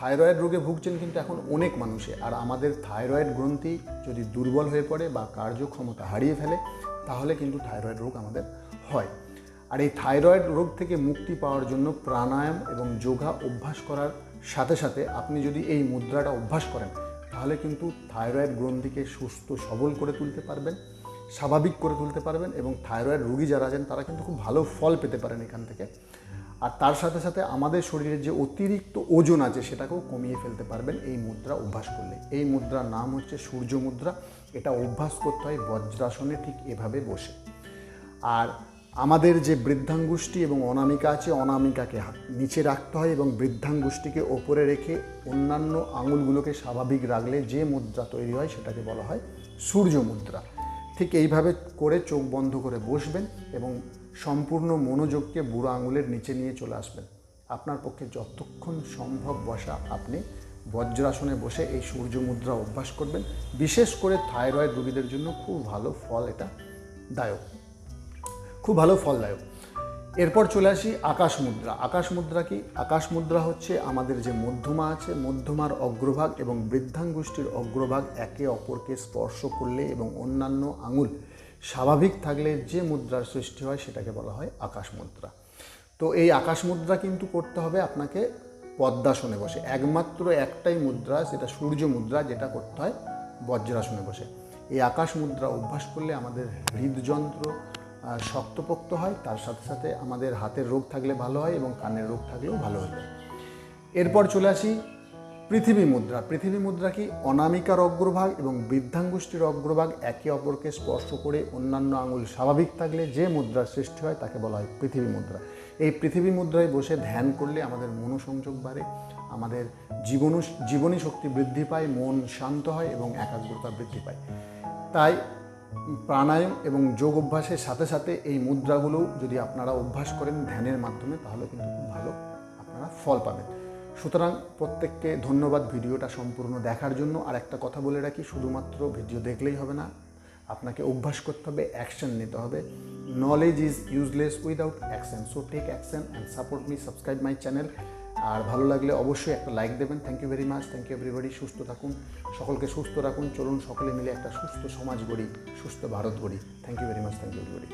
Thyroid রোগে ভুগছেন কিন্তু এখন অনেক মানুষে। আর আমাদের থাইরয়েড গ্রন্থি যদি দুর্বল হয়ে পড়ে বা কার্যক্ষমতা হারিয়ে ফেলে, তাহলে কিন্তু থাইরয়েড রোগ আমাদের হয়। আর এই থাইরয়েড রোগ থেকে মুক্তি পাওয়ার জন্য প্রাণায়াম এবং যোগা অভ্যাস করার সাথে সাথে আপনি যদি এই মুদ্রাটা অভ্যাস করেন, তাহলে কিন্তু থাইরয়েড গ্রন্থিকে সুস্থ, সবল করে তুলতে পারবেন, স্বাভাবিক করে তুলতে পারবেন এবং থাইরয়েড রোগী যারা আছেন, তারা কিন্তু খুব ভালো ফল পেতে পারেন এখান থেকে। আর তার সাথে সাথে আমাদের শরীরের যে অতিরিক্ত ওজন আছে সেটাকেও কমিয়ে ফেলতে পারবেন এই মুদ্রা অভ্যাস করলে। এই মুদ্রার নাম হচ্ছে সূর্য মুদ্রা। এটা অভ্যাস করতে হয় বজ্রাসনে ঠিক এভাবে বসে। আর আমাদের যে বৃদ্ধাঙ্গুষ্ঠী এবং অনামিকা আছে, অনামিকাকে নিচে রাখতে হয় এবং বৃদ্ধাঙ্গুষ্ঠীকে ওপরে রেখে অন্যান্য আঙুলগুলোকে স্বাভাবিক রাখলে যে মুদ্রা তৈরি হয় সেটাকে বলা হয় সূর্য মুদ্রা। ঠিক এইভাবে করে চোখ বন্ধ করে বসবেন এবং সম্পূর্ণ মনোযোগকে বুড়ো আঙুলের নিচে নিয়ে চলে আসবেন। আপনার পক্ষে যতক্ষণ সম্ভব বসা আপনি বজ্রাসনে বসে এই সূর্য মুদ্রা অভ্যাস করবেন। বিশেষ করে থাইরয়েড রোগীদের জন্য খুব ভালো ফল এটা দায়ক। খুব ভালো ফলদায়ক এরপর চলে আসি আকাশ মুদ্রা আকাশ মুদ্রা কি? আকাশ মুদ্রা হচ্ছে আমাদের যে মধ্যমা আছে, মধ্যমার অগ্রভাগ এবং বৃদ্ধাঙ্গুষ্ঠীর অগ্রভাগ একে অপরকে স্পর্শ করলে এবং অন্যান্য আঙুল স্বাভাবিক থাকলে যে মুদ্রার সৃষ্টি হয় সেটাকে বলা হয় আকাশ মুদ্রা। তো এই আকাশ মুদ্রা কিন্তু করতে হবে আপনাকে পদ্মাসনে বসে। একমাত্র একটাই মুদ্রা, সেটা সূর্য মুদ্রা, যেটা করতে হয় বজ্রাসনে বসে। এই আকাশ মুদ্রা অভ্যাস করলে আমাদের হৃদযন্ত্র শক্তপোক্ত হয়, তার সাথে সাথে আমাদের হাতের রোগ থাকলে ভালো হয় এবং কানের রোগ থাকলেও ভালো হয়ে যায়। এরপর চলে আসি পৃথিবী মুদ্রা। পৃথিবী মুদ্রা কি অনামিকার অগ্রভাগ এবং বৃদ্ধাঙ্গুষ্ঠীর অগ্রভাগ একে অপরকে স্পর্শ করে অন্যান্য আঙুল স্বাভাবিক থাকলে যে মুদ্রার সৃষ্টি হয় তাকে বলা হয় পৃথিবী মুদ্রা। এই পৃথিবী মুদ্রায় বসে ধ্যান করলে আমাদের মনোসংযোগ বাড়ে, আমাদের জীবন, জীবনী শক্তি বৃদ্ধি পায়, মন শান্ত হয় এবং একাগ্রতা বৃদ্ধি পায়। তাই প্রাণায়াম এবং যোগ অভ্যাসের সাথে সাথে এই মুদ্রাগুলো যদি আপনারা অভ্যাস করেন ধ্যানের মাধ্যমে তাহলে কিন্তু খুব ভালো আপনারা ফল পাবেন। সুতরাং প্রত্যেককে ধন্যবাদ ভিডিওটা সম্পূর্ণ দেখার জন্য। আর একটা কথা বলে রাখি, শুধুমাত্র ভিডিও দেখলেই হবে না, আপনাকে অভ্যাস করতে হবে অ্যাকশন নিতে হবে। Knowledge is useless without action so take action and support me subscribe my channel আর ভালো লাগলে অবশ্যই একটা লাইক দেবেন। Thank you very much thank you everybody সুস্থ থাকুন, সকলকে সুস্থ রাখুন, চলুন সকলে মিলে একটা সুস্থ সমাজ গড়ি, সুস্থ ভারত গড়ি। Thank you very much thank you everybody